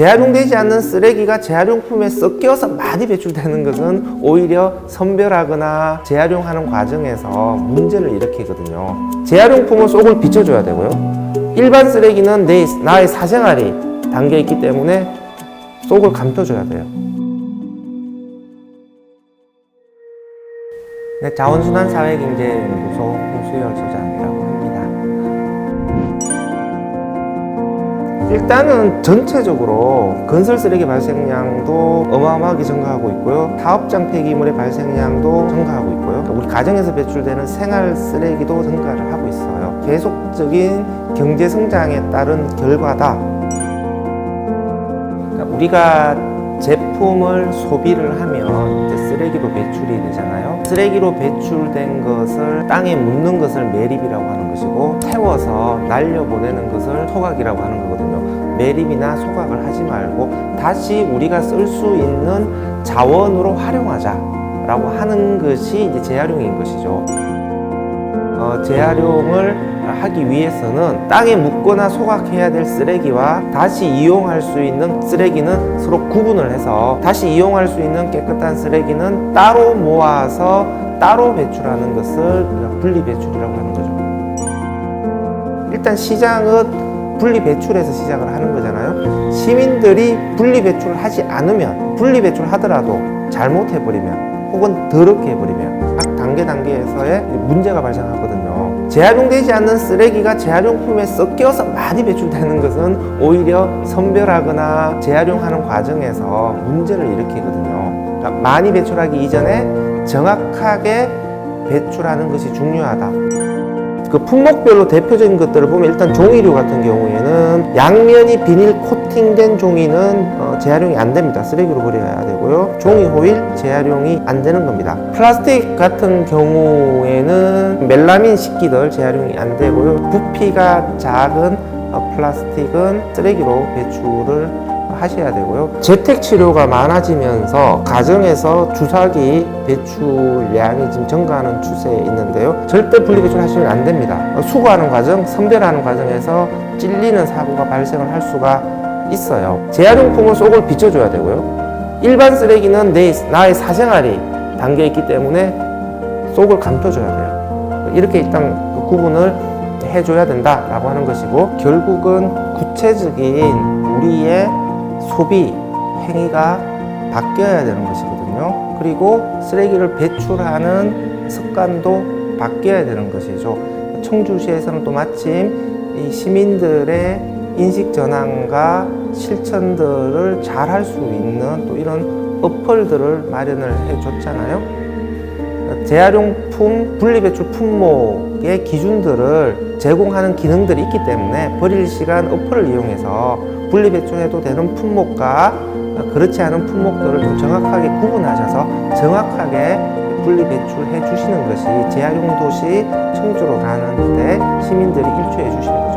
재활용되지 않는 쓰레기가 재활용품에 섞여서 많이 배출되는 것은 오히려 선별하거나 재활용하는 과정에서 문제를 일으키거든요. 재활용품은 속을 비춰줘야 되고요. 일반 쓰레기는 내, 나의 사생활이 담겨 있기 때문에 속을 감춰줘야 돼요. 네, 자원순환 사회 경제 연구소 홍수열 소장이라고 일단은 전체적으로 건설 쓰레기 발생량도 어마어마하게 증가하고 있고요. 사업장 폐기물의 발생량도 증가하고 있고요. 우리 가정에서 배출되는 생활 쓰레기도 증가를 하고 있어요. 계속적인 경제 성장에 따른 결과다. 그러니까 우리가 제품을 소비를 하면 이제 쓰레기로 배출이 되잖아요. 쓰레기로 배출된 것을 땅에 묻는 것을 매립이라고 하는 것이고 태워서 날려보내는 것을 소각이라고 하는 거거든요. 매립이나 소각을 하지 말고 다시 우리가 쓸 수 있는 자원으로 활용하자라고 하는 것이 이제 재활용인 것이죠. 어, 재활용을 하기 위해서는 땅에 묻거나 소각해야 될 쓰레기와 다시 이용할 수 있는 쓰레기는 서로 구분을 해서 다시 이용할 수 있는 깨끗한 쓰레기는 따로 모아서 따로 배출하는 것을 분리 배출이라고 하는 거죠. 일단 시장은 분리 배출에서 시작을 하는 거잖아요. 시민들이 분리 배출을 하지 않으면 분리 배출하더라도 잘못해버리면 혹은 더럽게 해버리면 각 단계 단계에서의 문제가 발생하거든요. 재활용되지 않는 쓰레기가 재활용품에 섞여서 많이 배출되는 것은 오히려 선별하거나 재활용하는 과정에서 문제를 일으키거든요. 그러니까 많이 배출하기 이전에 정확하게 배출하는 것이 중요하다. 그 품목별로 대표적인 것들을 보면 일단 종이류 같은 경우에는 양면이 비닐 코팅된 종이는 어, 재활용이 안 됩니다. 쓰레기로 버려야 되고요. 종이 호일 재활용이 안 되는 겁니다. 플라스틱 같은 경우에는 멜라민 식기들 재활용이 안 되고요. 부피가 작은 어, 플라스틱은 쓰레기로 배출을 하셔야 되고요. 재택 치료가 많아지면서 가정에서 주사기 배출량이 지금 증가하는 추세에 있는데요. 절대 분리 배출 하시면 안 됩니다. 어, 수거하는 과정, 선별하는 과정에서 찔리는 사고가 발생을 할 수가 있어요. 재활용품은 속을 비춰줘야 되고요. 일반 쓰레기는 내, 나의 사생활이 담겨 있기 때문에 속을 감춰줘야 돼요. 이렇게 일단 그 구분을 해줘야 된다라고 하는 것이고 결국은 구체적인 우리의 소비 행위가 바뀌어야 되는 것이거든요. 그리고 쓰레기를 배출하는 습관도 바뀌어야 되는 것이죠. 청주시에서는 또 마침 이 시민들의 인식 전환과 실천들을 잘 할 수 있는 또 이런 어플들을 마련을 해 줬잖아요. 재활용품 분리배출 품목의 기준들을 제공하는 기능들이 있기 때문에 버릴 시간 어플을 이용해서 분리배출해도 되는 품목과 그렇지 않은 품목들을 좀 정확하게 구분하셔서 정확하게 분리 배출해 주시는 것이 재활용 도시 청주로 가는데 시민들이 일조해 주시는 거죠.